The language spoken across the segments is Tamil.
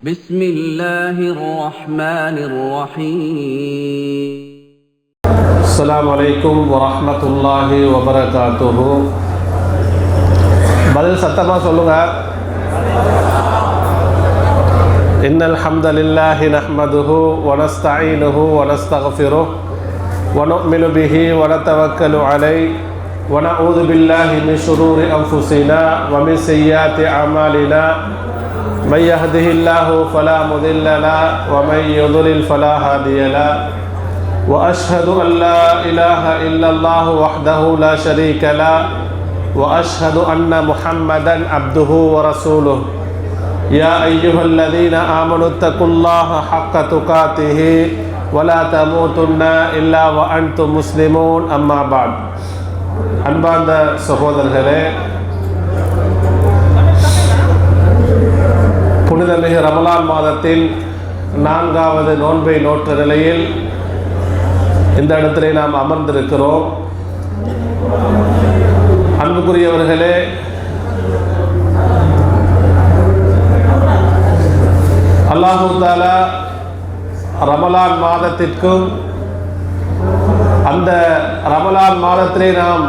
بسم الله الرحمن الرحيم. السلام عليكم ورحمة الله وبركاته. بدل ستما سولوغا إن الحمد لله نحمده ونستعينه ونستغفره ونؤمن به ونتوكل عليه ونعوذ بالله من شرور أنفسنا ومن سيئات أعمالنا. من يهده الله فلا مضل له ومن يضلل فلا هادي له واشهد ان لا اله الا الله وحده لا شريك له واشهد ان محمدا عبده ورسوله يا ايها الذين امنوا اتقوا الله حق تقاته ولا تموتن الا وانتم مسلمون اما بعد அன்பார்ந்த சகோதரர்களே புனிதமிகு ரமலான் மாதத்தில் நான்காவது நோன்பை நோற்ற நிலையில் இந்த இடத்திலே நாம் அமர்ந்திருக்கிறோம். அன்புக்குரியவர்களே அல்லாஹு தாலா ரமலான் மாதத்திற்கும் அந்த ரமலான் மாதத்திலே நாம்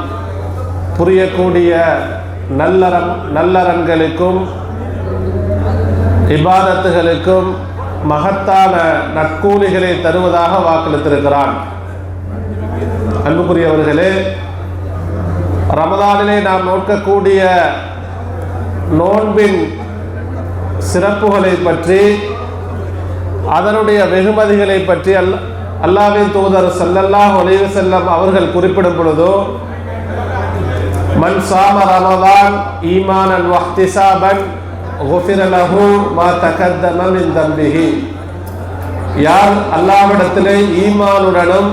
புரியக்கூடிய நல்லறம் நல்லறன்களுக்கும் இபாதத்துகளுக்கும் மகத்தான நற்கூலிகளை தருவதாக வாக்களித்திருக்கிறான். அன்புக்குரியவர்களே ரமதானிலே நாம் நோக்கக்கூடிய நோன்பின் சிறப்புகளை பற்றி அதனுடைய வெகுமதிகளை பற்றி அல் அல்லாவின் தூதர் சல்லல்லாஹ் ஒளிவு செல்லம் அவர்கள் குறிப்பிடும் பொழுதோ மன் சாம ரமதான் ஈமானன் வஹ்திசாபன் குஃபிர யார் அல்லாவிடத்திலே ஈமானுடனும்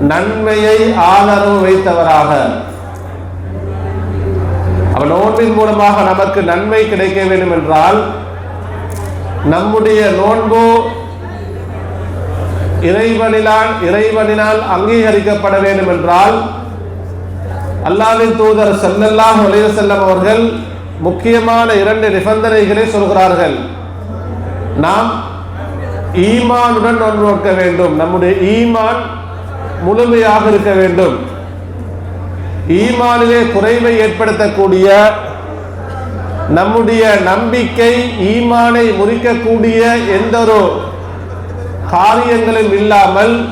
நன்மையை ஆதரவு வைத்தவராக. அவன் நோன்பின் மூலமாக நமக்கு நன்மை கிடைக்க வேண்டும் என்றால் நம்முடைய நோன்பு இறைவனினால் இறைவனினால் அங்கீகரிக்கப்பட வேண்டும் என்றால் அல்லாவின் தூதர் செல்லல்லாம் ஒளிய செல்லம் அவர்கள் முக்கியமான இரண்டு நிபந்தனைகளை சொல்கிறார்கள். நாம் ஈமானுடன் ஒன்றுக்க வேண்டும். நம்முடைய ஈமான் முழுமையாக இருக்க வேண்டும். ஈமானிலே குறைவை ஏற்படுத்தக்கூடிய நம்முடைய நம்பிக்கை ஈமானை முறிக்கக்கூடிய எந்த ஒரு காரியங்களும் இல்லாமல்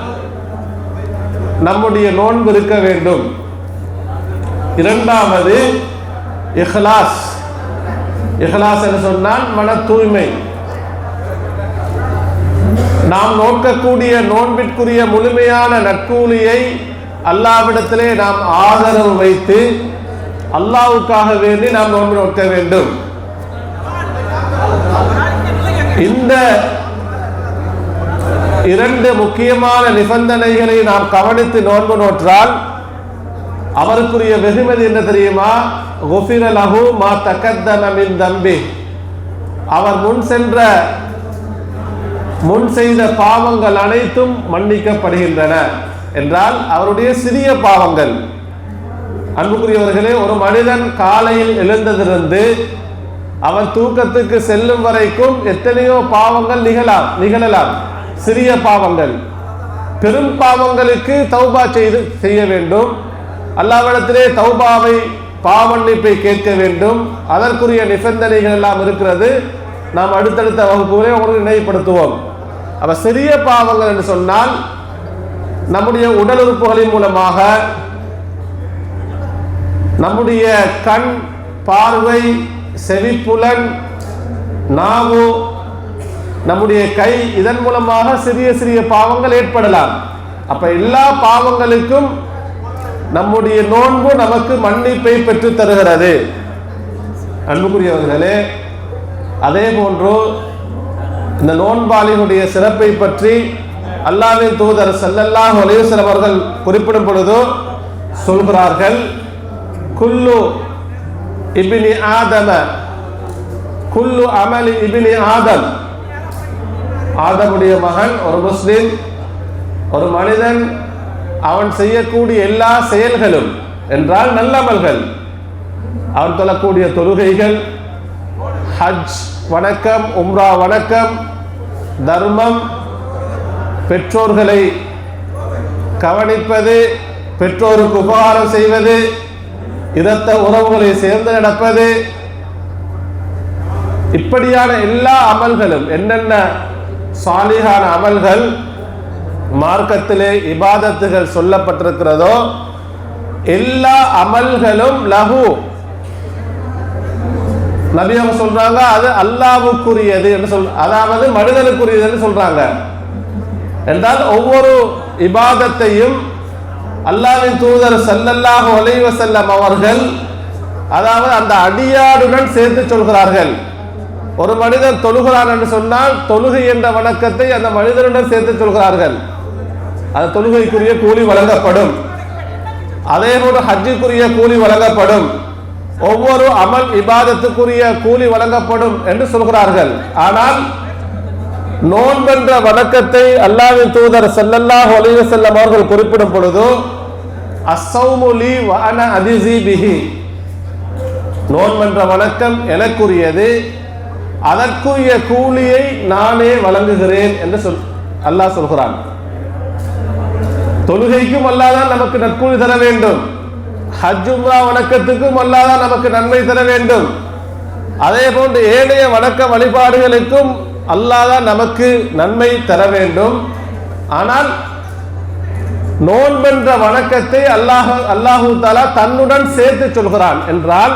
நம்முடைய நோன்பு இருக்க வேண்டும். இரண்டாவது இஹ்லாஸ். இஹ்லாஸ் என்று சொன்னால் மன தூய்மை நாம் நோக்கக்கூடிய நோன்பிற்குரிய முழுமையான நற்கூலியை அல்லாவிடத்திலே நாம் ஆதரவு வைத்து அல்லாவுக்காக வேண்டி நாம் நோன்பு நோக்க வேண்டும். இந்த இரண்டு முக்கியமான நிபந்தனைகளை நாம் கவனித்து நோன்பு நோற்றால் அவருக்குரிய வெகுமதி என்ன தெரியுமா? குஃபிர லஹு மா தகத்தன தம்பி. அவர் முன் சென்ற முன் செய்த பாவங்கள் அனைத்தும் மன்னிக்கப்படுகின்றன என்றால் அவருடைய சிறிய பாவங்கள். அன்புக்குரியவர்களே ஒரு மனிதன் காலையில் எழுந்ததிலிருந்து அவன் தூக்கத்துக்கு செல்லும் வரைக்கும் எத்தனையோ பாவங்கள் நிகழலாம் நிகழலாம். சிறிய பாவங்கள். பெரும் பாவங்களுக்கு தௌபா செய்து செய்ய வேண்டும். அல்லாவிடத்திலே தௌபாவை பாவன்னிப்பை கேட்க வேண்டும். அதற்குரிய நிபந்தனைகள் எல்லாம் இருக்கிறது. நாம் அடுத்தடுத்த வகுப்புகளை உங்களுக்கு நினைவுபடுத்துவோம். அப்ப சிறிய பாவங்கள் என்று சொன்னால் நம்முடைய உடல் உறுப்புகளின் மூலமாக நம்முடைய கண் பார்வை செவிப்புலன் நாவு நம்முடைய கை இதன் மூலமாக சிறிய சிறிய பாவங்கள் ஏற்படலாம். அப்ப எல்லா பாவங்களுக்கும் நம்முடைய நோன்பு நமக்கு மன்னிப்பை பெற்று தருகிறது. அன்புக்குரியவர்களே அதே போன்று இந்த நோன்பாளினுடைய சிறப்பை பற்றி அல்லாவின் தூதர் செல்லல்லாஹ் ஒலேசர் அவர்கள் குறிப்பிடும் பொழுது சொல்கிறார்கள் குல்லு இபினி ஆதம குல்லு அமலி இபினி ஆதம். ஆதமுடைய மகன் ஒரு முஸ்லிம் ஒரு மனிதன் அவன் செய்யக்கூடிய எல்லா செயல்களும் என்றால் நல்லமல்கள். அவன் தொழக்கூடிய தொழுகைகள் ஹஜ் வணக்கம் உம்ரா வணக்கம் தர்மம் பெற்றோர்களை கவனிப்பது பெற்றோருக்கு உபகாரம் செய்வது இதத்த உறவுகளை சேர்ந்து நடப்பது. இப்படியான எல்லா அமல்களும் என்னென்ன சாலிகான அமல்கள் மார்க்கத்திலே இபாதத்துகள் சொல்லப்பட்டிருக்கிறதோ எல்லா அமல்களும் லகு நபி அவங்க சொல்றாங்க அது அல்லாவுக்குரியது என்று சொல் அதாவது மனிதனுக்குரியது என்று சொல்றாங்க. என்றால் ஒவ்வொரு இபாதத்தையும் அல்லாவின் தூதர் ஸல்லல்லாஹு ஒலைவ செல்லம் அவர்கள் அதாவது அந்த அடியாருடன் சேர்த்து சொல்கிறார்கள். ஒரு மனிதன் தொழுகிறான் என்று சொன்னால் தொழுகை என்ற வணக்கத்தை அந்த மனிதனுடன் சேர்த்து சொல்கிறார்கள். அந்த தொழுகைக்குரிய கூலி வழங்கப்படும். அதே போன்று ஹஜ்ஜுக்குரிய கூலி வழங்கப்படும். ஒவ்வொரு அமல் இபாதத்துக்குரிய கூலி வழங்கப்படும் என்று சொல்கிறார்கள். ஆனால் நோன்பென்ற வணக்கத்தை அல்லாவின் தூதர் செல்லல்லாஹ் அலைஹி செல்லம் அவர்கள் குறிப்பிடும் பொழுது அசௌமுலி வஅன அதிசி பிஹி. நோன்பென்ற வணக்கம் எனக்குரியது அதற்குரிய கூலியை நானே வழங்குகிறேன் என்று சொல் அல்லாஹ் சொல்கிறான். தொழுகைக்கும் அல்லாதான் நமக்கு நற்கூலி தர வேண்டும். ஹஜ் உம்ரா வணக்கத்துக்கும் அல்லாதான் நமக்கு நன்மை தர வேண்டும். அதே போன்று ஏனைய வணக்க வழிபாடுகளுக்கும் அல்லாதான் நமக்கு நன்மை தர வேண்டும். ஆனால் நோன்பென்ற வணக்கத்தை அல்லாஹ் அல்லாஹூ தாலா தன்னுடன் சேர்த்து சொல்கிறான் என்றால்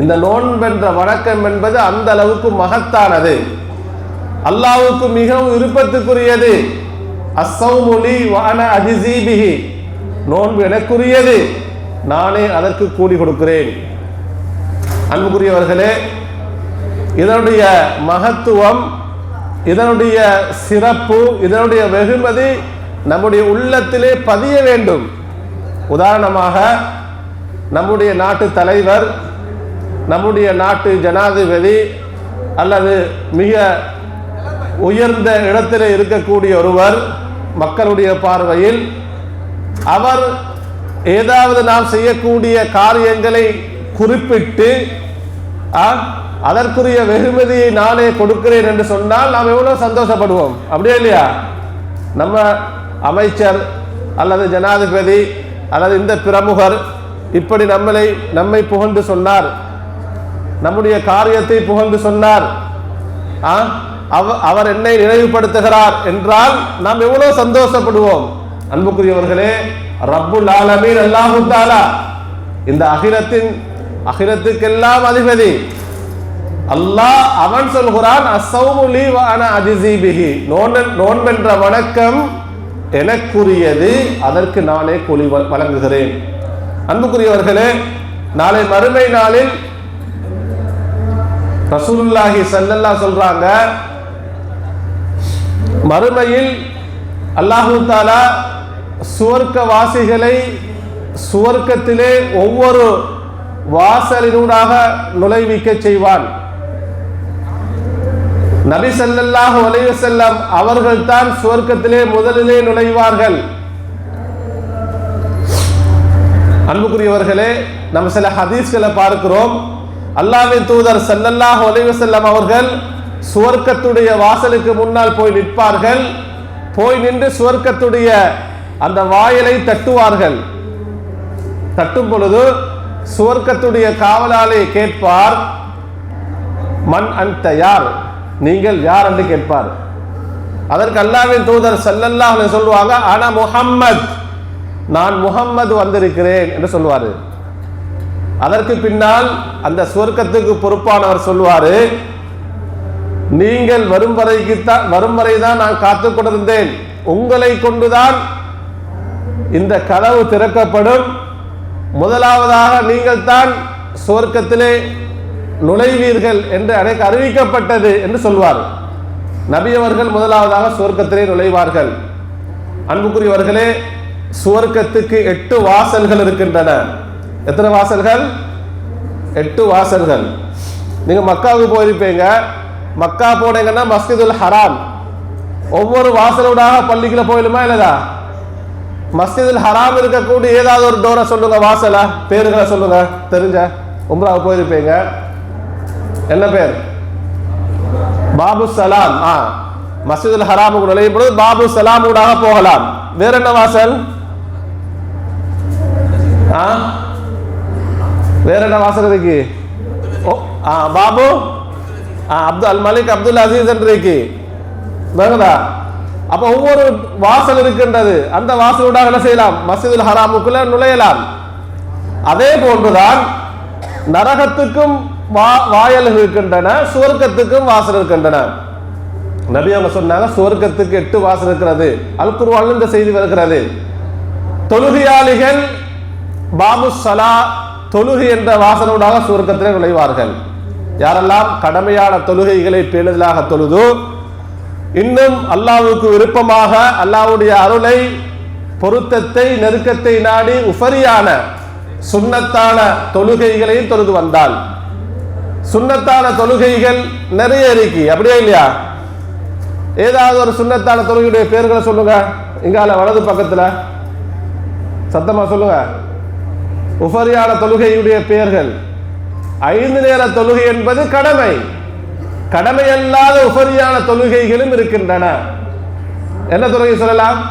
இந்த நோன்பென்ற வணக்கம் என்பது அந்த அளவுக்கு மகத்தானது. அல்லாஹ்வுக்கு மிகவும் விருப்பத்துக்குரியது. அஸ்ஸௌமுலி வான அதிசீபிஹி நோன்பு எனக்குரியது. நானே அதற்கு கூலி கொடுக்கிறேன். அன்புக்குரியவர்களே இதனுடைய மகத்துவம் இதனுடைய சிறப்பு இதனுடைய வெகுமதி நம்முடைய உள்ளத்திலே பதிய வேண்டும். உதாரணமாக நம்முடைய நாட்டு தலைவர் நம்முடைய நாட்டு ஜனாதிபதி அல்லது மிக உயர்ந்த இடத்தில் இருக்கக்கூடிய ஒருவர் மக்களுடைய பார்வையில் அவர் ஏதாவது நாம் செய்யக்கூடிய காரியங்களை குறிப்பிட்டு ஆ, அதற்குரிய வெகுமதியை நானே கொடுக்கிறேன் என்று சொன்னால் நாம் எவ்வளவு சந்தோஷப்படுவோம். அப்படியே இல்லையா? நம்ம அமைச்சர் அல்லது ஜனாதிபதி அல்லது இந்த பிரமுகர் இப்படி நம்மளை நம்மை புகழ்ந்து சொன்னார். நம்முடைய காரியத்தை புகழ்ந்து சொன்னார். ஆ, அவர் என்னை நினைவுபடுத்துகிறார் என்றால் நாம் எவ்வளவு சந்தோஷப்படுவோம். அன்புக்குரியவர்களே ரப்புல் ஆலமீன் அல்லாஹு தாலா இந்த அகிலத்தின் அகிலத்துக்கெல்லாம் அதிபதி. அல்லாஹ் அவன் சொல்கிறான் அசௌமுலி வான அதிசீபிகி நோன் நோன்பென்ற வணக்கம் எனக்குரியது அதற்கு நானே கூலி வ- வழங்குகிறேன். அன்புக்குரியவர்களே நாளை மறுமை நாளில் ரசூலுல்லாஹி சல்லல்லா சொல்றாங்க மறுமையில் அல்லாஹு தாலா சுவர்க்க வாசிகளை சுவர்க்கத்திலே ஒவ்வொரு வாசலினூடாக நுழைவிக்க செய்வான். நபி ஸல்லல்லாஹு அலைஹி செல்லம் அவர்கள் தான் சுவர்க்கத்திலே முதலிலே நுழைவார்கள். அன்புக்குரியவர்களே நம்ம சில ஹதீஸ்களை பார்க்கிறோம். அல்லாவின் தூதர் ஸல்லல்லாஹு அலைஹி செல்லம் அவர்கள் சுவர்க்கத்துடைய வாசலுக்கு முன்னால் போய் நிற்பார்கள். போய் நின்று சுவர்க்கத்துடைய அந்த வாயிலை தட்டுவார்கள். தட்டும் பொழுது சுவர்க்கத்துடைய காவலாளி கேட்பார் மன் அந்த யார்? நீங்கள் யார்? என்று கேட்பார். அதற்கு அல்லாவின் தூதர் ஸல்லல்லாஹு சொல்லுவாங்க ஆனா முகம்மது நான் முகம்மது வந்திருக்கிறேன் என்று சொல்லுவார். அதற்கு பின்னால் அந்த சுவர்க்கத்துக்கு பொறுப்பானவர் சொல்லுவாரு நீங்கள் வரும் வரைக்குத்தான் வரும் வரை தான் நான் காத்து கொண்டிருந்தேன். உங்களை கொண்டுதான் இந்த கதவு திறக்கப்படும். முதலாவதாக நீங்கள் தான் சுவர்க்கத்திலே நுழைவீர்கள் என்று எனக்கு அறிவிக்கப்பட்டது என்று சொல்வார் நபியவர்கள் முதலாவதாக சுவர்க்கத்திலே நுழைவார்கள். அன்புக்குரியவர்களே சுவர்க்கத்துக்கு எட்டு வாசல்கள் இருக்கின்றன. எத்தனை வாசல்கள்? எட்டு வாசல்கள். நீங்க மக்காவுக்கு போயிருப்பீங்க. மக்கா போனீங்கன்னா மஸ்ஜிதுல் ஹராம். ஒவ்வொரு வாசலூடாக பள்ளிக்குள்ள போயிடுமா இல்லதா? மஸ்ஜிதுல் ஹராம் இருக்கக்கூடிய ஏதாவது ஒரு டோரை சொல்லுங்க வாசலா? பேருகளை சொல்லுங்க. தெரிஞ்ச? உம்ராவுக்கு போயிருப்பீங்க. என்ன பேர்? பாபு சலாம். ஆ. மஸ்ஜிதுல் ஹராமுக்கு நுழையும் பொழுது பாபு சலாம் ஊடாக போகலாம். வேற என்ன வாசல்? ஆ? வேற என்ன வாசல் இருக்கு? ஓ ஆ பாபு? அப்துல் அல் மலிக் அப்துல் அசீஸ் என்று இருக்கு வேணுதா அப்ப ஒவ்வொரு வாசல் இருக்கின்றது. அந்த வாசலூடாக என்ன செய்யலாம்? மசிதுல் ஹராமுக்குள்ள நுழையலாம். அதே போன்றுதான் நரகத்துக்கும் வா- வாயல்கள் இருக்கின்றன சுவர்க்கத்துக்கும் வாசல் இருக்கின்றன. நபி அவங்க சொன்னாங்க சுவர்க்கத்துக்கு எட்டு வாசல் இருக்கிறது. அல் குர்ஆன்ல இந்த செய்தி வருகிறது. தொழுகையாளிகள் பாபு சலா தொழுகை என்ற வாசலூடாக சுவர்க்கத்திலே நுழைவார்கள். யாரெல்லாம் கடமையான தொழுகைகளை பேணுதலாக தொழுதோ இன்னும் அல்லாவுக்கு விருப்பமாக அல்லாவுடைய அருளை பொருத்தத்தை நெருக்கத்தை நாடி உஃபரியான சுண்ணத்தான தொழுகைகளையும் தொழுது வந்தால். சுன்னத்தான தொழுகைகள் நிறைய இருக்கு அப்படியே இல்லையா? ஏதாவது ஒரு சுண்ணத்தான தொழுகையுடைய பேர்களை சொல்லுங்க. இங்கால வலது பக்கத்தில். சத்தமாக சொல்லுங்க. உஃபரியான தொழுகையுடைய பெயர்கள் ஐந்து நேர தொழுகை என்பது கடமை. கடமை அல்லாத உபரியான தொழுகைகளும் இருக்கின்றன. என்ன தொழுகை சொல்லலாம்?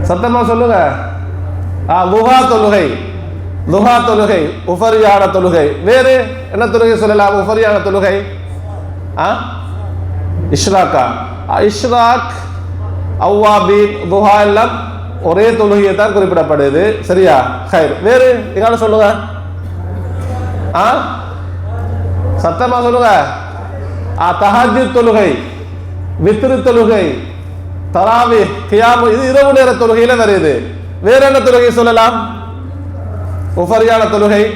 சத்தமா சொல்லுங்க. ஆ தொழுகை. லுஹா தொழுகை உபரியான தொழுகை. வேறு என்ன தொழுகை சொல்லலாம்? உபரியான தொழுகை. ஆ? இஷ்ராக்கா. ஆ, இஷ்ராக் அவ்வாபீன் துஹா எல்லாம் ஒரே தொழுகையை தான் குறிப்பிடப்படுது. சரியா? ஹைர். வேறு எங்கால சொல்லுங்க. ஆ? சத்தமா சொல்லுங்க. ஆ தஹாஜி தொழுகை வித்ரு தொழுகை தராவி கியாமு இது இரவு நேர தொழுகையில வருது வேற என்ன தொழுகை சொல்லலாம்? உஃபரியான தொழுகை.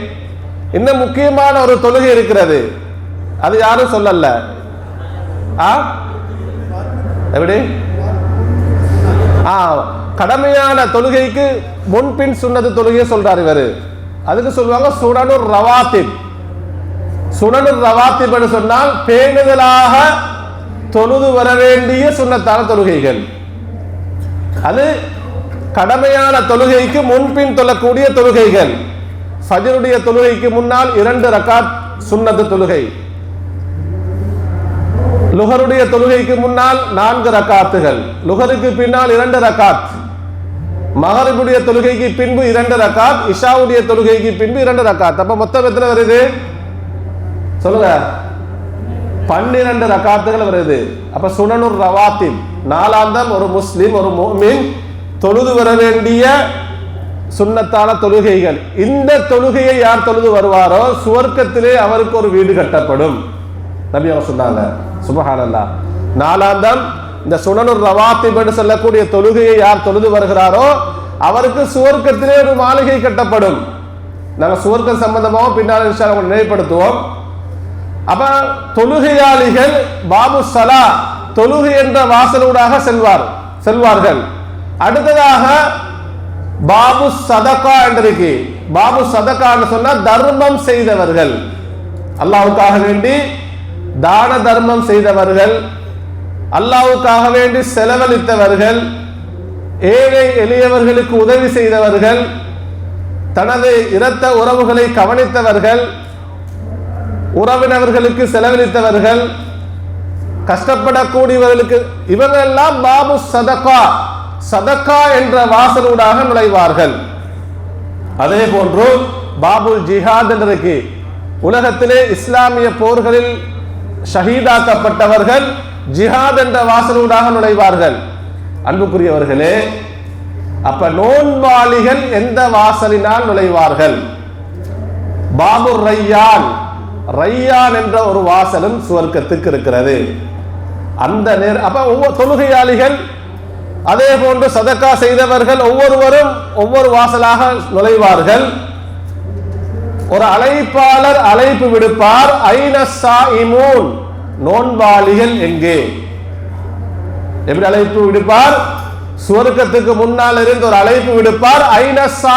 இன்னும் முக்கியமான ஒரு தொழுகை இருக்கிறது. அது யாரும் சொல்லல. ஆ? எப்படி? ஆ கடமையான தொழுகைக்கு முன்பின் சொன்னது தொழுகையை சொல்றாரு இவரு. அதுக்கு சொல்லுவாங்க சுடனுர் ரவாத்திப். சுடனுர் ரவாத்திப் என்று சொன்னால் பேணுதலாக தொழுது வர வேண்டிய சுண்ணத்தான தொழுகைகள். அது கடமையான தொழுகைக்கு முன்பின் தொழக்கூடிய தொழுகைகள். ஃபஜருடைய தொழுகைக்கு முன்னால் இரண்டு ரக்காத் சுண்ணத்து தொழுகை. லுகருடைய தொழுகைக்கு முன்னால் நான்கு ரக்காத்துகள். லுகருக்கு பின்னால் இரண்டு ரக்காத். மகரிபுடைய தொழுகைக்கு பின்பு இரண்டு ரக்காத் இஷாவுடைய தொழுகைக்கு பின்பு இரண்டு ரக்காத். அப்ப மொத்தம் எத்தனை வருது? சொல்லுங்க. பன்னிரண்டு ரக்காத்துகள் வருது. அப்ப சுனனுர் ரவாத்தின் நாலாந்தம் ஒரு முஸ்லிம் ஒரு மோமின் தொழுது வர வேண்டிய சுண்ணத்தான தொழுகைகள். இந்த தொழுகையை யார் தொழுது வருவாரோ சுவர்க்கத்திலே அவருக்கு ஒரு வீடு கட்டப்படும். நபி அவர் சொன்னாங்க சுபஹானல்லா நாலாந்தம் இந்த சுனனுர் ரவாத்திப் என்று சொல்லக்கூடிய தொழுகையை யார் தொழுது வருகிறாரோ அவருக்கு சுவர்க்கத்திலே ஒரு மாளிகை கட்டப்படும். நாங்கள் சுவர்க்கம் சம்பந்தமாக பின்னால் நினைவுபடுத்துவோம். அப்ப தொழுகையாளிகள் பாபு சலா தொழுகை என்ற வாசலூடாக செல்வார் செல்வார்கள். அடுத்ததாக பாபு சதகா என்றிருக்கு. பாபு சதகான்னு சொன்னா தர்மம் செய்தவர்கள். அல்லாவுக்காக வேண்டி தான தர்மம் செய்தவர்கள். அல்லாவுக்காக வேண்டி செலவழித்தவர்கள் ஏழை எளியவர்களுக்கு உதவி செய்தவர்கள் தனது இரத்த உறவுகளை கவனித்தவர்கள் உறவினர்களுக்கு செலவழித்தவர்கள் கஷ்டப்படக்கூடியவர்களுக்கு இவங்கெல்லாம் பாபு சதகா சதக்கா என்ற வாசலூடாக நுழைவார்கள். அதே போன்று பாபுல் ஜிஹாத் என்றைக்கு உலகத்திலே இஸ்லாமிய போர்களில் ஷஹீதாக்கப்பட்டவர்கள் ஜிஹாத் என்ற வாசலூடாக நுழைவார்கள். அன்புக்குரியவர்களே அப்ப நோன்பாளிகள் எந்த வாசலினால் நுழைவார்கள்? பாபு ரையான் ரையான் என்ற ஒரு வாசலும் சுவர்க்கத்துக்கு இருக்கிறது. அந்த நேர் அப்ப ஒவ்வொரு தொழுகையாளிகள் அதே போன்று சதக்கா செய்தவர்கள் ஒவ்வொருவரும் ஒவ்வொரு வாசலாக நுழைவார்கள். ஒரு அழைப்பாளர் அழைப்பு விடுப்பார் ஐனசா இமூன் நோன்பாளிகள் எங்கே? எப்படி அழைப்பு விடுப்பார்? சுவர்க்கத்துக்கு முன்னால் இருந்து ஒரு அழைப்பு விடுப்பார். ஐனசா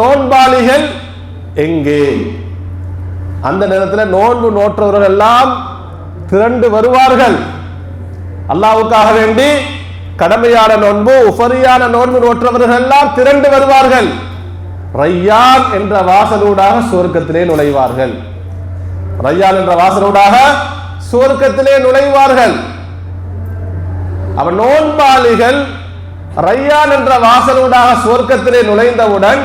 நோன்பாளிகள் எங்கே? அந்த நேரத்தில் நோன்பு நோற்றவர்கள் எல்லாம் திரண்டு வருவார்கள். அல்லாவுக்காக வேண்டி கடமையான நோன்பு உபரியான நோன்பு நோற்றவர்கள் எல்லாம் திரண்டு வருவார்கள். ரையான் என்ற வாசலூடாக சுவர்க்கத்திலே நுழைவார்கள். ரையான் என்ற வாசலூடாக சுவர்க்கத்திலே நுழைவார்கள். அவன் நோன்பாளிகள் ரையான் என்ற வாசலூடாக சுவர்க்கத்திலே நுழைந்தவுடன்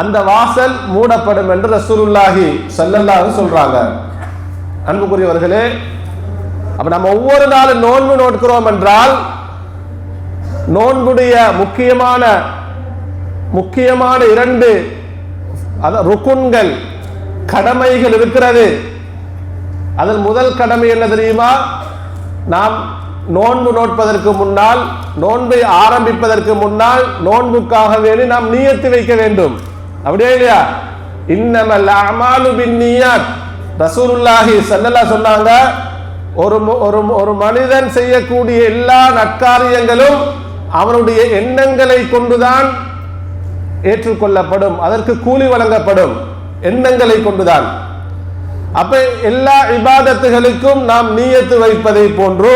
அந்த வாசல் மூடப்படும் என்று ரசூலுல்லாஹி சல்லல்லாஹு சொல்றாங்க. அன்புக்குரியவர்களே அப்ப நம்ம ஒவ்வொரு நாளும் நோன்பு நோட்கிறோம் என்றால் நோன்புடைய முக்கியமான முக்கியமான இரண்டு அத ருக்குன்கள் கடமைகள் இருக்கிறது. அதில் முதல் கடமை என்ன தெரியுமா? நாம் நோன்பு நோட்பதற்கு முன்னால் நோன்பை ஆரம்பிப்பதற்கு முன்னால் நோன்புக்காக வேண்டி நாம் நீயத்து வைக்க வேண்டும். அப்படியே இல்லையா? இன்னமல் அமாலு பின் நியாத். ரசூலுல்லாஹி சல்லல்லா சொன்னாங்க ஒரு ஒரு ஒரு மனிதன் செய்யக்கூடிய எல்லா நற்காரியங்களும் அவனுடைய எண்ணங்களை கொண்டுதான் ஏற்றுக்கொள்ளப்படும். அதற்கு கூலி வழங்கப்படும். எண்ணங்களை கொண்டுதான். அப்ப எல்லா இபாதத்துகளுக்கும் நாம் நீயத்து வைப்பதை போன்று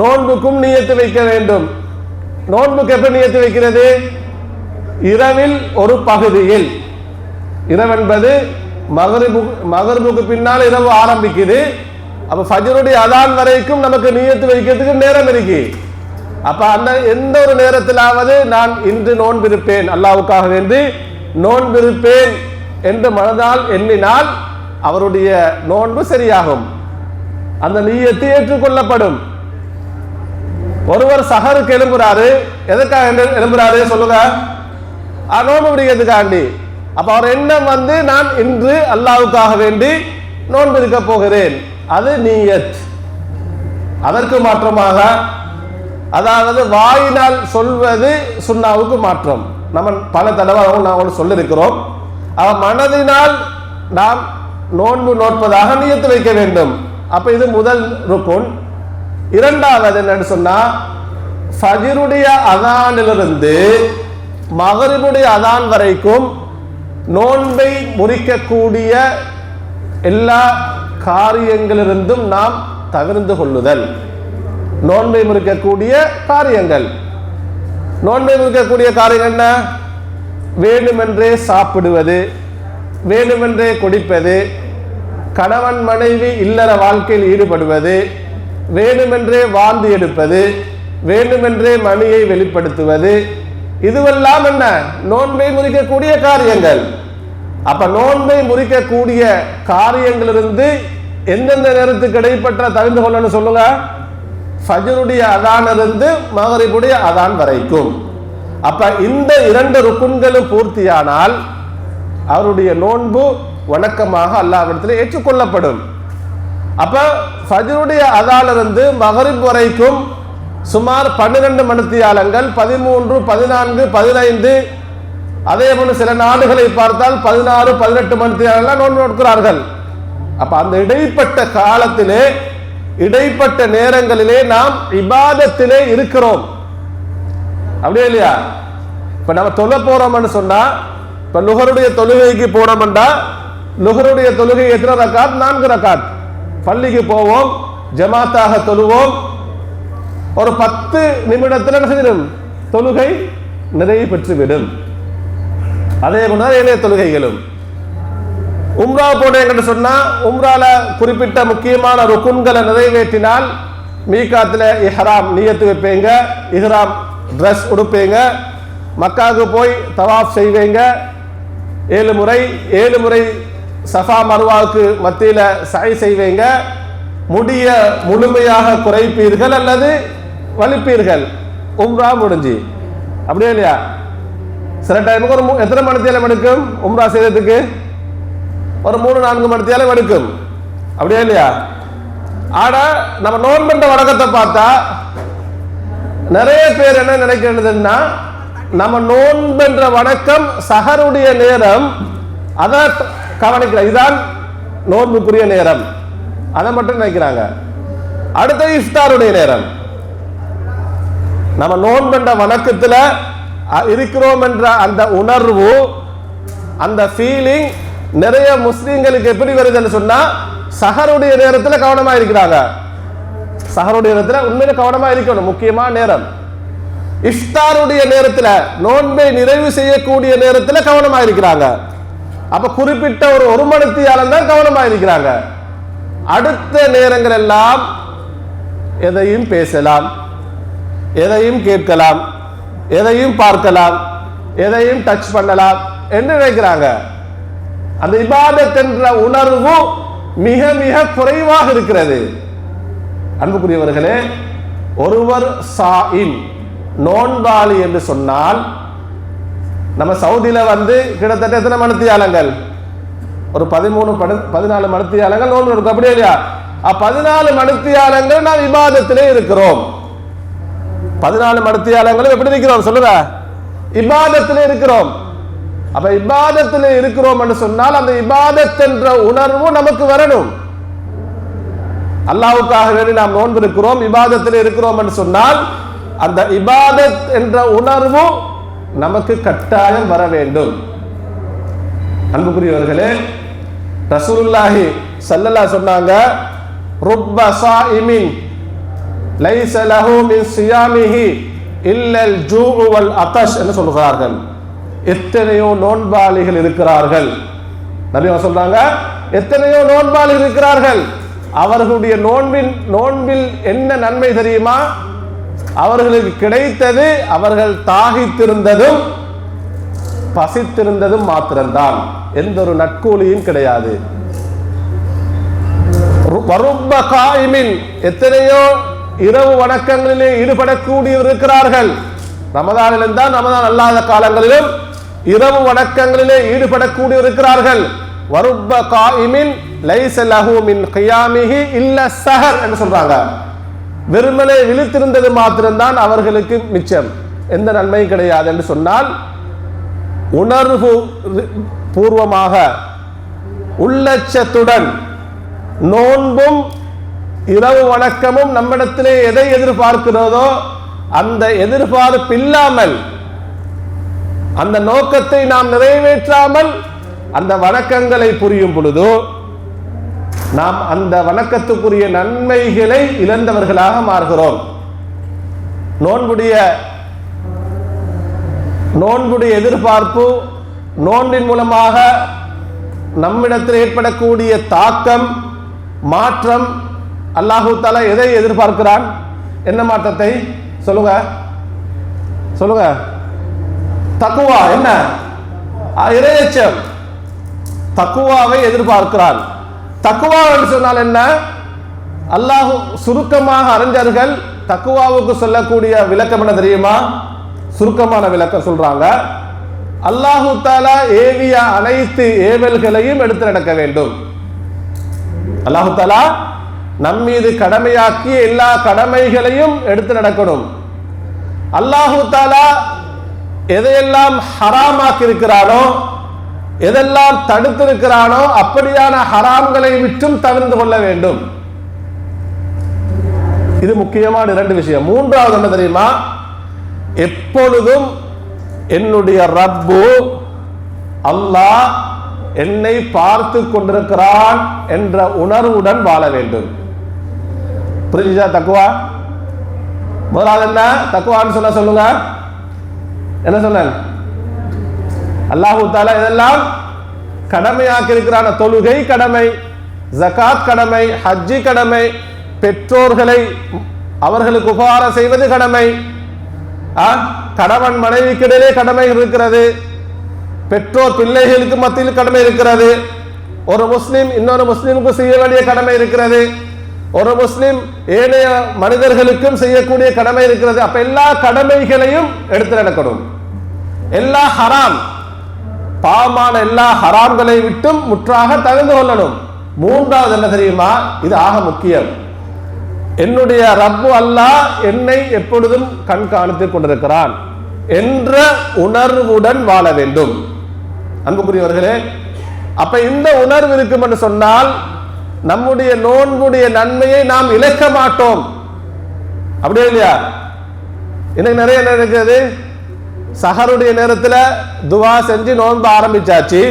நோன்புக்கும் நீயத்து வைக்க வேண்டும். நோன்புக்கு எப்ப நீயத்து வைக்கிறது? இரவில் ஒரு பகுதியில். இரவென்பது மகரிபு மகரிபுக்கு பின்னால் இரவு ஆரம்பிக்குது. அப்ப ஃபஜருடைய அதான் வரைக்கும் நமக்கு நீயத்து வைக்கிறதுக்கு நேரம் இருக்கு. அப்ப அந்த எந்த ஒரு நேரத்திலாவது நான் இன்று நோன்பிருப்பேன். அல்லாவுக்காக வேண்டி நோன்பிருப்பேன் என்று மனதால் எண்ணினால் அவருடைய நோன்பு சரியாகும். அந்த நீயத்து ஏற்றுக்கொள்ளப்படும். ஒருவர் சஹருக்கு எழும்புறாரு. எதற்காக எழும்புறாரு? சொல்லுங்க. ஆ, நோன்பு பிடிக்கிறதுக்காண்டி அப்ப அவர் எண்ணம் வந்து நான் இன்று அல்லாவுக்காக வேண்டி நோன்பு இருக்க போகிறேன். அது நீயத். அதற்கு மாற்றமாக அதாவது வாயினால் சொல்வது சுண்ணாவுக்கு மாற்றம். நம்ம பல தடவை நான் சொல்லியிருக்கிறோம் அவ மனதினால் நாம் நோன்பு நோட்பதாக நியத்து வைக்க வேண்டும். அப்ப இது முதல் ருக்குன். இரண்டாவது என்னன்னு சொன்னா ஃபஜிருடைய அதானிலிருந்து மகரிபுடைய அதான் வரைக்கும் நோன்பை முறிக்கக்கூடிய எல்லா காரியங்களிலிருந்தும் நாம் தவிர்ந்து கொள்ளுதல். நோன்பை முறிக்கக்கூடிய காரியங்கள். நோன்பை முறிக்கக்கூடிய காரியம் என்ன? வேண்டுமென்றே சாப்பிடுவது. வேண்டுமென்றே குடிப்பது கணவன் மனைவி இல்லற வாழ்க்கையில் ஈடுபடுவது வேண்டுமென்றே வாந்தி எடுப்பது வேண்டுமென்றே மணியை வெளிப்படுத்துவது இதுவெல்லாம் என்ன? நோன்பை முறிக்கக்கூடிய காரியங்கள். அப்ப நோன்பை முறிக்கக்கூடிய காரியங்களிலிருந்து எந்தெந்த நேரத்துக்கு இடைப்பட்ட தகுந்து கொள்ளணும் சொல்லுங்க? ஃபஜருடைய அதானிலிருந்து மகரிபுடைய அதான் வரைக்கும். அப்ப இந்த இரண்டு ருக்குன்களும் பூர்த்தியானால் அவருடைய நோன்பு வணக்கமாக அல்லாவிடத்தில் ஏற்றுக்கொள்ளப்படும். அப்ப ஃபஜருடைய அதாலிருந்து மகரிப் வரைக்கும் சுமார் பன்னிரண்டு மணித்தியாலங்கள் பதிமூன்று பதினான்கு பதினைந்து அதே போல சில நாடுகளை பார்த்தால் பதினாறு பதினெட்டு மணித்தியாலங்கள் நோன்பு நோக்கிறார்கள் அப்ப அந்த இடைப்பட்ட காலத்திலே இடைப்பட்ட நேரங்களிலே நாம் இபாதத்திலே இருக்கிறோம். அப்படியே இல்லையா? இப்ப நம்ம சொல்ல போறோம்னு சொன்னா இப்ப நுகருடைய தொழுகைக்கு போனோம்டா. நுகருடைய தொழுகை எத்தனை ரக்காத்? நான்கு ரக்காத். பள்ளிக்கு போவோம் ஜமாத்தாக தொழுவோம். ஒரு பத்து நிமிடத்தில் என்ன செய்திடும் தொழுகை நிறைவு பெற்றுவிடும். அதே போல ஏனைய தொழுகைகளும். உம்ரா போனேங்கன்னு சொன்னா உம்ரால குறிப்பிட்ட முக்கியமான ருக்குன்களை நிறைவேற்றினால் மீகாத்துல இஹ்ராம் நீயத்து வைப்பீங்க இஹ்ராம் ட்ரெஸ் உடுப்பீங்க மக்காவுக்கு போய் தவாஃப் செய்வீங்க ஏழு முறை ஏழு முறை சஃபா மருவாவுக்கு மத்தியில் சை செய்வீங்க. முடிய முழுமையாக குறைப்பீர்கள் அல்லது வலிப்பீர்கள்? உம்ரா முடிஞ்சு. அப்படியே இல்லையா? சில டைமுக்கு ஒரு எத்தனை மணி தேலம் எடுக்கும் உம்ரா செய்யறதுக்கு? ஒரு மூணு நான்கு மணி தேலம் எடுக்கும் அப்படியே இல்லையா? ஆனா நம்ம நோன்பண்ட வழக்கத்தை பார்த்தா நிறைய பேர் என்ன நினைக்கிறதுன்னா நம்ம நோன்பென்ற வணக்கம் சஹருடைய நேரம். அதை கவனிக்கிறேன். இதுதான் நோன்புக்குரிய நேரம். அதை மட்டும் நினைக்கிறாங்க. அடுத்த இஃப்தாருடைய நேரம். நம்ம நோன்பென்ற வணக்கத்தில் இருக்கிறோம் என்ற அந்த உணர்வு அந்த ஃபீலிங் நிறைய முஸ்லீம்களுக்கு எப்படி வருதுன்னு சொன்னா சஹருடைய நேரத்தில் கவனமா இருக்கிறாங்க. சஹருடைய நேரத்தில் உண்மையில கவனமா இருக்கணும். முக்கியமான நேரம். இஃப்தாருடைய நேரத்தில் நோன்பை நிறைவு செய்யக்கூடிய நேரத்தில் கவனமாக இருக்கிறாங்க அப்ப குறிப்பிட்ட ஒரு ஒரு மணித்தியாலம் தான் கவனமாக இருக்கிறாங்க அடுத்த நேரங்கள் எல்லாம் எதையும் பேசலாம் எதையும் கேட்கலாம் எதையும் பார்க்கலாம் எதையும் டச் பண்ணலாம் என்று நினைக்கிறாங்க. அந்த இபாதத் என்ற உணர்வு மிக மிக குறைவாக இருக்கிறது. அன்புக்குரியவர்களே ஒருவர் சாயின் நோன்பாளி என்று சொன்னால் நம்ம சவுதியில வந்து கிட்டத்தட்ட எத்தனை மனத்தியாலங்கள்? ஒரு பதிமூணு படு பதினாலு மனத்தியாலங்கள் நோன்பு இருக்கும் அப்படியே இல்லையா? பதினாலு மனத்தியாலங்கள் நாம் விவாதத்திலே இருக்கிறோம். பதினாலு மணித்தியாலங்களும் எப்படி இருக்கிறோம் சொல்லுங்க? இபாதத்தில் இருக்கிறோம். அப்ப இபாதத்தில் இருக்கிறோம் என்று சொன்னால் அந்த இபாதத் என்ற உணர்வும் நமக்கு வரணும். அல்லாவுக்காக வேண்டி நாம் நோன்பு இருக்கிறோம் இபாதத்தில் இருக்கிறோம் என்று சொன்னால் அந்த இபாதத் என்ற உணர்வு நமக்கு கட்டாயம் வர வேண்டும். அன்புக்குரியவர்களே ரசூலுல்லாஹி சல்லல்லா சொன்னாங்க ருப்ப சாயிமின் லைஸ லஹு மின் சியாமிஹி இல்லல் ஜூஉ வல் அதஷ் என்று சொல்கிறார்கள். எத்தனையோ நோன்பாளிகள் இருக்கிறார்கள். நபி அவங்க சொல்றாங்க எத்தனையோ நோன்பாளிகள் இருக்கிறார்கள். அவர்களுடைய நோன்பின் நோன்பில் என்ன நன்மை தெரியுமா? அவர்களுக்கு கிடைத்தது அவர்கள் தாகித்திருந்ததும் பசித்திருந்ததும் மாத்திரம்தான். எந்த ஒரு நட்கூலியும் கிடையாது எத்தனையோ இரவு வணக்கங்களிலே ஈடுபடக்கூடிய இருக்கிறார்கள் ரமதானிலும் தான் ரமதான் அல்லாத காலங்களிலும் இரவு வணக்கங்களிலே ஈடுபடக்கூடிய இருக்கிறார்கள் வருப்ப காயிமின் லைஸ லஹு மின் கியாமிஹி இல்ல சஹர் என்று சொல்றாங்க. வெறுமனே விழித்திருந்தது மாத்திரம்தான் அவர்களுக்கு மிச்சம். எந்த நன்மையும் கிடையாது என்று சொன்னால் உணர்வு பூர்வமாக உள்ளச்சத்துடன் நோன்பும் இரவு வணக்கமும் நம்மிடத்திலே எதை எதிர்பார்க்கிறதோ அந்த எதிர்பார்ப்பு இல்லாமல் அந்த நோக்கத்தை நாம் நிறைவேற்றாமல் அந்த வணக்கங்களை புரியும் பொழுதோ நாம் அந்த வணக்கத்துக்குரிய நன்மைகளை இழந்தவர்களாக மாறுகிறோம். நோன்புடைய நோன்புடைய எதிர்பார்ப்பு நோன்பின் மூலமாக நம்மிடத்தில் ஏற்படக்கூடிய தாக்கம் மாற்றம் அல்லாஹு தாலா எதை எதிர்பார்க்கிறான்? என்ன மாற்றத்தை? சொல்லுங்க. சொல்லுங்க. தக்குவா என்ன? அஹ், இரையச்சம். தக்குவாவை எதிர்பார்க்கிறான். தக்குவா என்று சொன்னால் என்ன? அல்லாஹு சுருக்கமாக அறிஞர்கள் தக்குவாவுக்கு சொல்லக்கூடிய விளக்கம் என்ன தெரியுமா? சுருக்கமான விளக்கம் சொல்றாங்க. அல்லாஹு தாலா ஏவிய அனைத்து ஏவல்களையும் எடுத்து நடக்க வேண்டும். அல்லாஹு தாலா நம் மீது கடமையாக்கிய எல்லா கடமைகளையும் எடுத்து நடக்கணும். அல்லாஹு தாலா எதையெல்லாம் ஹராமாக்கி இருக்கிறானோ எதெல்லாம் தடுத்திருக்கிறானோ அப்படியான ஹராம்களை விட்டும் தவிர்த்து கொள்ள வேண்டும். இது முக்கியமான இரண்டு விஷயம். மூன்றாவது என்ன தெரியுமா? எப்பொழுதும் என்னுடைய ரப்பு அல்லாஹ் என்னை பார்த்து கொண்டிருக்கிறான் என்ற உணர்வுடன் வாழ வேண்டும். புரிஞ்சுச்சா தக்குவா? முதலாவது என்ன? தக்குவான்னு சொன்ன சொல்லுங்க. என்ன சொன்னேன்? அல்லாஹு தாலா இதெல்லாம் கடமையாக்கி இருக்கிறான தொழுகை கடமை ஜகாத் கடமை ஹஜ்ஜி கடமை பெற்றோர்களை அவர்களுக்கு உபகாரம் செய்வது கடமை ஆ, கணவன் மனைவிக்கிடையிலே கடமை இருக்கிறது பெற்றோர் பிள்ளைகளுக்கு மத்தியில் கடமை இருக்கிறது ஒரு முஸ்லீம் இன்னொரு முஸ்லீமுக்கு செய்ய வேண்டிய கடமை இருக்கிறது ஒரு முஸ்லீம் ஏனைய மனிதர்களுக்கும் செய்யக்கூடிய கடமை இருக்கிறது. அப்ப எல்லா கடமைகளையும் எடுத்து நடக்கணும். எல்லா ஹராம் பாவமான எல்லா ஹராம்களை விட்டும் முற்றாக தகுந்து கொள்ளணும். மூன்றாவது என்ன தெரியுமா? இது ஆக முக்கியம். என்னுடைய ரப்பு அல்லாஹ் என்னை எப்பொழுதும் கண்காணித்துக் கொண்டிருக்கிறான் என்ற உணர்வுடன் வாழ வேண்டும். அன்புக்குரியவர்களே அப்ப இந்த உணர்வு இருக்கும் என்று சொன்னால் நம்முடைய நோன்புடைய நன்மையை நாம் இழக்க மாட்டோம். அப்படியே இல்லையா? இன்னைக்கு நிறைய என்ன இருக்குது சஹருடைய நேரத்தில் துவா செஞ்சு நோன்பு ஆரம்பிச்சாச்சு.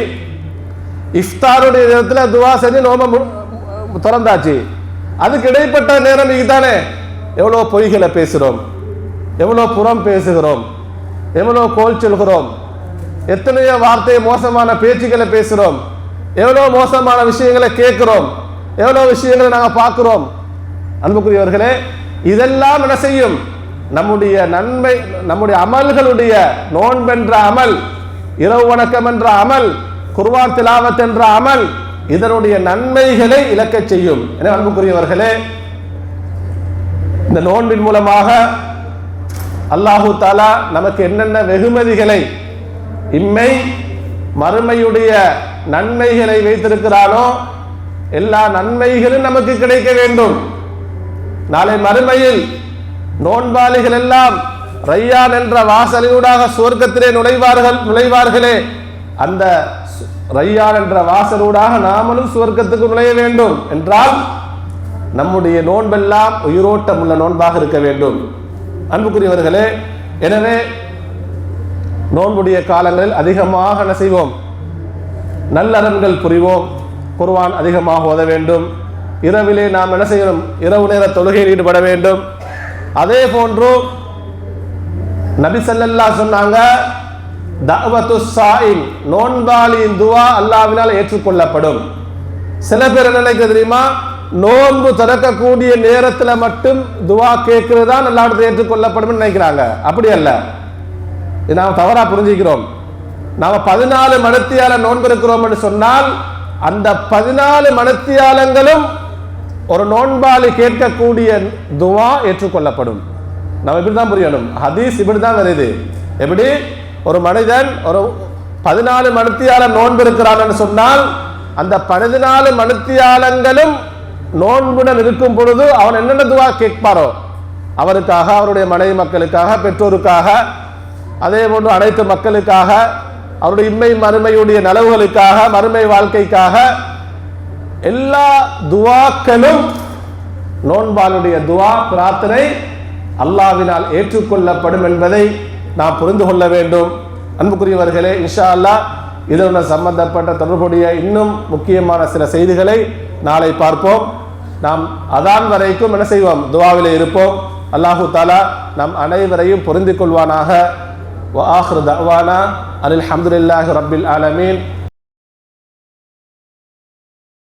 இஃப்தாருடைய நேரத்தில் துவா செஞ்சு நோன்பை திறந்தாச்சு. அதுக்கு இடைப்பட்ட நேரம் இதுதானே. எவ்வளோ பொய்களை பேசுகிறோம் எவ்வளோ புறம் பேசுகிறோம். எவ்வளோ கோல் சொல்கிறோம். எத்தனையோ வார்த்தை மோசமான பேச்சுக்களை பேசுகிறோம் எவ்வளோ மோசமான விஷயங்களை கேட்குறோம். எவ்வளோ விஷயங்களை நாங்கள் பார்க்குறோம். அன்புக்குரியவர்களே இதெல்லாம் என்ன செய்யும்? நம்முடைய நன்மை நம்முடைய அமல்களுடைய நோன்பென்ற அமல் இரவு வணக்கம் என்ற அமல் குர்வான் திலாவத் என்ற அமல் இதனுடைய நன்மைகளை இழக்கச் செய்யும். என அன்புக்குரியவர்களே இந்த நோன்பின் மூலமாக அல்லாஹு தாலா நமக்கு என்னென்ன வெகுமதிகளை இம்மை மறுமையுடைய நன்மைகளை வைத்திருக்கிறானோ எல்லா நன்மைகளும் நமக்கு கிடைக்க வேண்டும். நாளை மறுமையில் நோன்பாளிகள் எல்லாம் ரையான் என்ற வாசலினூடாக சுவர்க்கத்திலே நுழைவார்கள் நுழைவார்களே. அந்த ரையான் என்ற வாசலூடாக நாமளும் சுவர்க்கத்துக்கு நுழைய வேண்டும். என்றால் நம்முடைய நோன்பெல்லாம் உயிரோட்டம் உள்ள நோன்பாக இருக்க வேண்டும். அன்புக்குரியவர்களே எனவே நோன்புடைய காலங்களில் அதிகமாக என்ன செய்வோம்? நல்லறன்கள் புரிவோம். குர்வான் அதிகமாக ஓத வேண்டும். இரவிலே நாம் என்ன செய்யணும்? இரவு நேர தொழுகையில் ஈடுபட வேண்டும். அதே போன்று நபி சல்லல்லா சொன்னாங்க தஅவத்து சாயின் நோன்பாளியின் துவா அல்லாவினால் ஏற்றுக்கொள்ளப்படும். சில பேர் என்ன நினைக்க தெரியுமா? நோன்பு திறக்கக்கூடிய நேரத்தில் மட்டும் துவா கேட்கிறது தான் அல்லாஹ்விடத்தில் ஏற்றுக்கொள்ளப்படும் நினைக்கிறாங்க. அப்படி அல்ல. இது நாம் தவறாக புரிஞ்சுக்கிறோம். நாம் பதினாலு மணத்தியால நோன்பு இருக்கிறோம் என்று சொன்னால் அந்த பதினாலு மணத்தியாலங்களும் ஒரு நோன்பாளி கேட்கக்கூடிய துவா ஏற்றுக்கொள்ளப்படும். நம்ம இப்படி தான் புரியணும். ஹதீஸ் இப்படி தான் வருது. எப்படி? ஒரு மனிதன் ஒரு பதினாலு மணித்தியால நோன்பு இருக்கிறான்னு சொன்னால் அந்த பதினாலு மணித்தியாலங்களும் நோன்புடன் இருக்கும் பொழுது அவன் என்னென்ன துவா கேட்பாரோ அவருக்காக அவருடைய மனைவி மக்களுக்காக பெற்றோருக்காக அதே போன்று அனைத்து மக்களுக்காக அவருடைய இம்மை மறுமையுடைய நலவுகளுக்காக மறுமை வாழ்க்கைக்காக எல்லா துவாக்களும் நோன்பாளுடைய துவா பிரார்த்தனை அல்லாவினால் ஏற்றுக்கொள்ளப்படும் என்பதை நாம் புரிந்து கொள்ள வேண்டும் அன்புக்குரியவர்களே இன்ஷா அல்லாஹ் இதனுடன் சம்பந்தப்பட்ட தொடர்புடைய இன்னும் முக்கியமான சில செய்திகளை நாளை பார்ப்போம் நாம் அதான் வரைக்கும் என்ன செய்வோம் துவாவிலே இருப்போம் அல்லாஹு தாலா நம் அனைவரையும் பொருந்திக் கொள்வானாக وآخر دعوانا أن الحمد لله رب العالمين